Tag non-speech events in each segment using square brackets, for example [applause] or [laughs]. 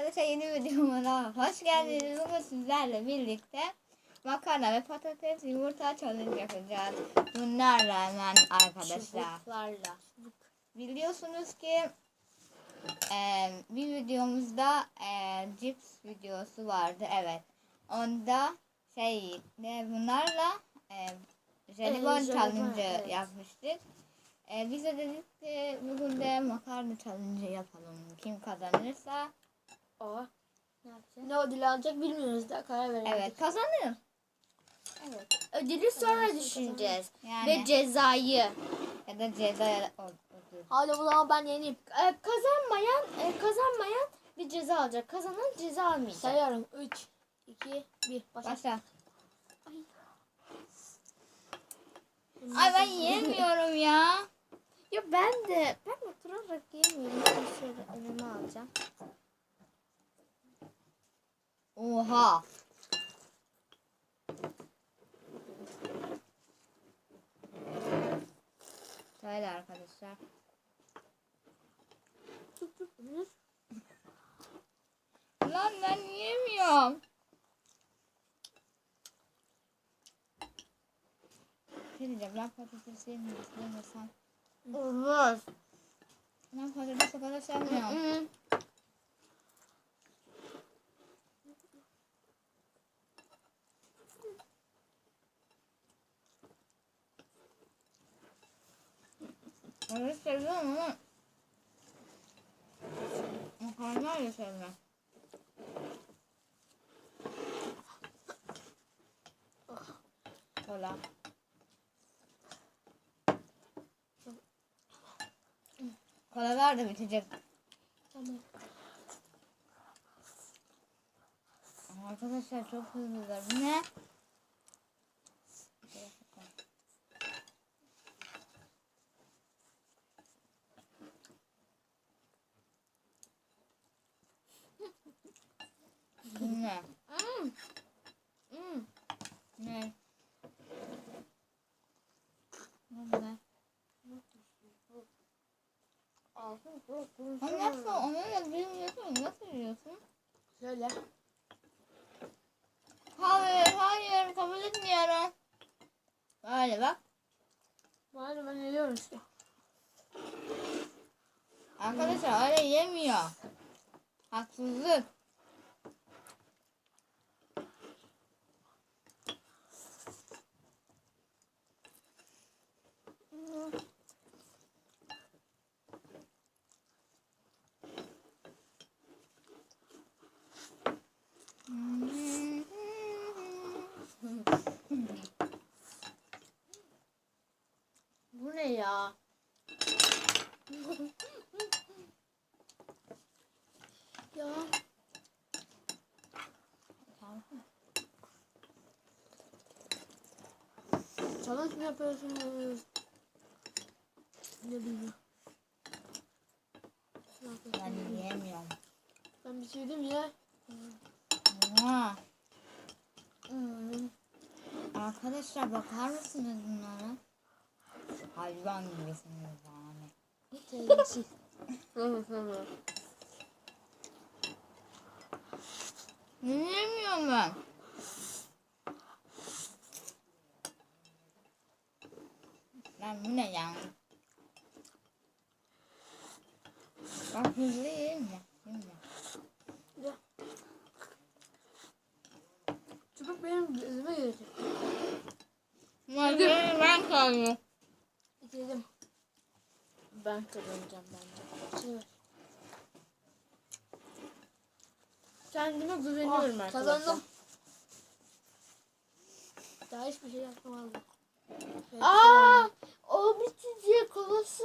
Arkadaşlar yeni videoma hoş geldiniz. Bugün sizlerle birlikte makarna ve patates yumurta challenge yapacağız. Bunlarla hemen arkadaşlar. Çubuklarla. Biliyorsunuz ki e, bir videomuzda e, cips videosu vardı. Evet. Onda şey ne bunlarla e, jelibon jelibon, challenge evet. yapmıştık. E, biz de dedik ki bugün de makarna challenge yapalım. Kim kazanırsa O. ne yapacağız? Ne ödül alacak bilmiyoruz da karar veremedik. Evet kazanır. Evet. Ödülü sonra düşüneceğiz. Yani Ve cezayı. ya da ceza ol- olur. Hadi o zaman ben yeneyim. Ee, kazanmayan e, kazanmayan bir ceza alacak. Kazanan ceza almayacak. Sayıyorum. 3, 2, 1. Başla. Başla. Ay ben yiyemiyorum ya. Ya ben de. Ben oturarak yiyemiyorum. Ben şöyle önüme alacağım. Oha. Şöyle arkadaşlar. Lan ben yiyemiyorum. Ne diyeceğim ben patates yemiyorum. Yemesem. Olmaz. Ben patates o kadar sevmiyorum. Patates seviyorum ama makarna öyle sevmem. Kola. Kolalar da bitecek. Tamam. Arkadaşlar çok hızlılar. Ne? Bu ne? Hmm. Hmm. Ne? Bu ne? Onu nasıl, onu da bilmiyorsun, nasıl yiyorsun? Şöyle. Hayır, hayır, kabul etmiyorum. Böyle bak. Bari ben yiyorum işte. Arkadaşlar öyle yemiyor. Haksızlık. Bu ne ya? Ya. Challenge mı yapıyorsunuz? Ne bileyim. Ben yiyemiyorum. Ben bitirdim ya. Mua. Hmm. Arkadaşlar bakar mısınız bunlara? Hayvan gibisiniz yani. Yiyemiyorum ben. Lan bu ne ya? Bak hızlı yiyeyim mi? Yiyeyim mi? Ya. Çubuk benim gözüme girecek. Malzemeyi ben kaldım. Bitirdim. Ben kazanacağım bence. Ver. Kendime güveniyorum arkadaşlar. Kazandım. Daha hiçbir şey yapmadım. Aa, o bitecek kolası.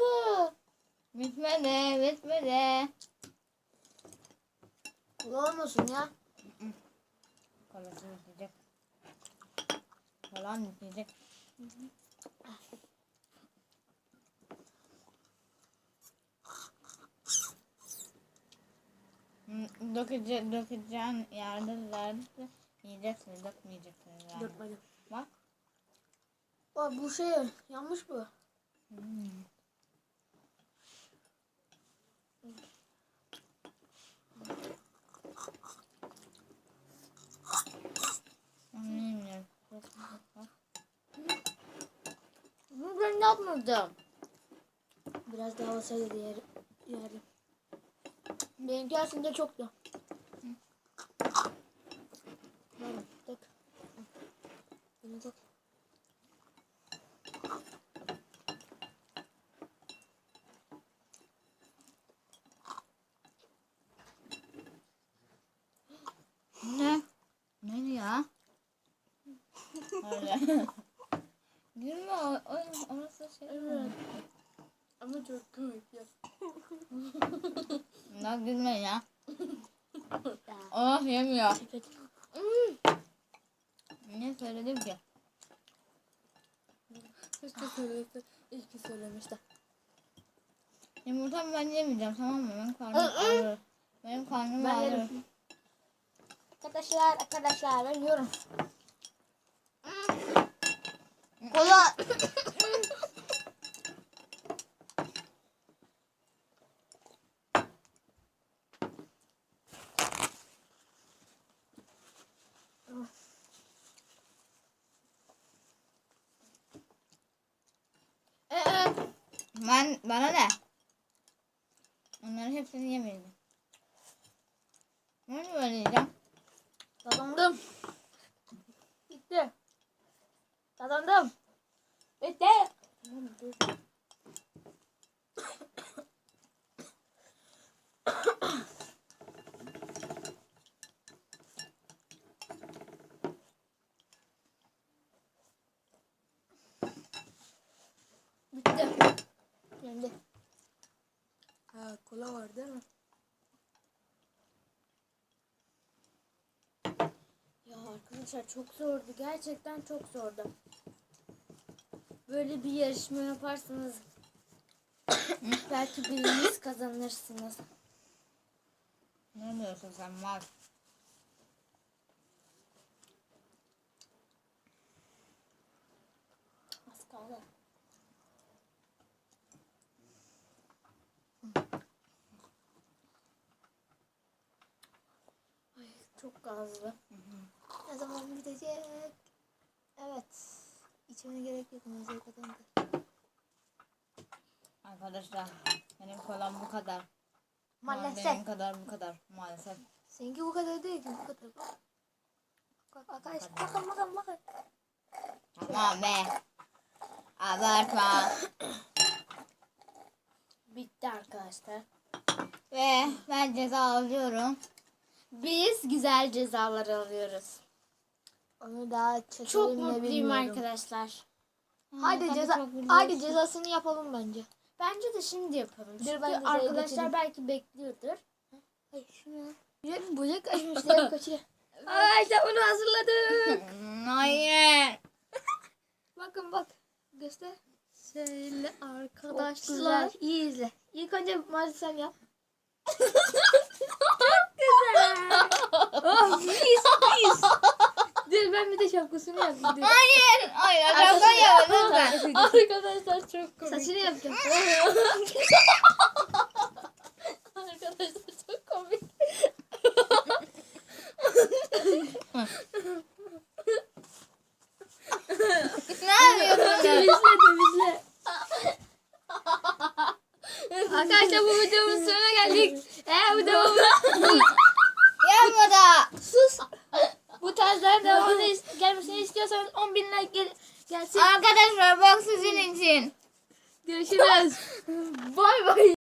Bitmedi, bitmedi. Kullanmasın ya. Kolası bitecek. Kolan bitecek. Dökece, dökeceğin yerde verdi. Yiyeceksin, dökmeyeceksin. Yani. Dökmedim. Bak. Bak bu şey yanlış bu. Hmm. Bunu ben yapmadım. Biraz daha olsaydı yer, yerim. Benimki aslında çoktu. Tamam, tak. Bunu tak. Ne? Neydi ya? [laughs] Gülme o, o, orası şey. Evet. Ama çok komik ya. [laughs] Ya gülme [laughs] ya. Oh yemiyor. Evet. Ne söyledim ki? Keşke söylese. İyi ki söylemişti. Yumurta ben yemeyeceğim tamam mı? Benim karnım ağrır. Benim karnım Ben ağrır. yerim. Arkadaşlar, arkadaşlar ben yiyorum. Kola. [laughs] Ee, Ben bana ne? Onların hepsini yemeyeceğim. Ben böyle yiyeceğim. kazandım. Bitti. Kazandım. Bitti. Yendi. Ha, kola var değil mi? Ya arkadaşlar çok zordu. Gerçekten çok zordu. Böyle bir yarışma yaparsanız [coughs] belki biriniz kazanırsınız. Ne diyorsun sen mal? Az kaldı. Ay çok gazlı. Ne zaman bitecek? Evet. İçmene gerek yok. Mazur kazandı. Arkadaşlar benim kolam bu kadar. Maalesef. Benim kadar bu kadar maalesef. Seninki bu kadar değil ki. Bu kadar. Bak. Bak arkadaşlar. Bakın bakın bakın. Tamam be. Abartma. Bitti arkadaşlar. Ve ben ceza alıyorum. Biz güzel cezalar alıyoruz. Onu daha çekelim Çok mutluyum bilmiyorum. arkadaşlar. Tabii ceza çok haydi cezasını yapalım bence. Bence de şimdi yapalım. Dur, Çünkü cezayı arkadaşlar getireyim. belki bekliyordur. Ay şunu. Böcek, böcek kaçmış kaçıyor. [laughs] Ay işte bunu hazırladım. [laughs] Hayır. [laughs] Bakın bak. Göster. Çok arkadaşlar. güzel. İyi izle. İlk önce Mali sen yap. Oh mis mis. Dur ben bir de şapkasını yapayım. Dur. Hayır. Hayır. Şaka yapma lütfen. Arkadaşlar çok komik. Saçını yapacağım. Arkadaşlar çok komik. Ne yapıyorsun? temizle temizle. Arkadaşlar bu videomuzun sonuna geldik. Eğer bu devamı Da. sus. Bu tarzların devamını is- gelmesini istiyorsanız 10 bin like gel gelsin. Arkadaşlar bak sizin için. Görüşürüz. [laughs] bay bay.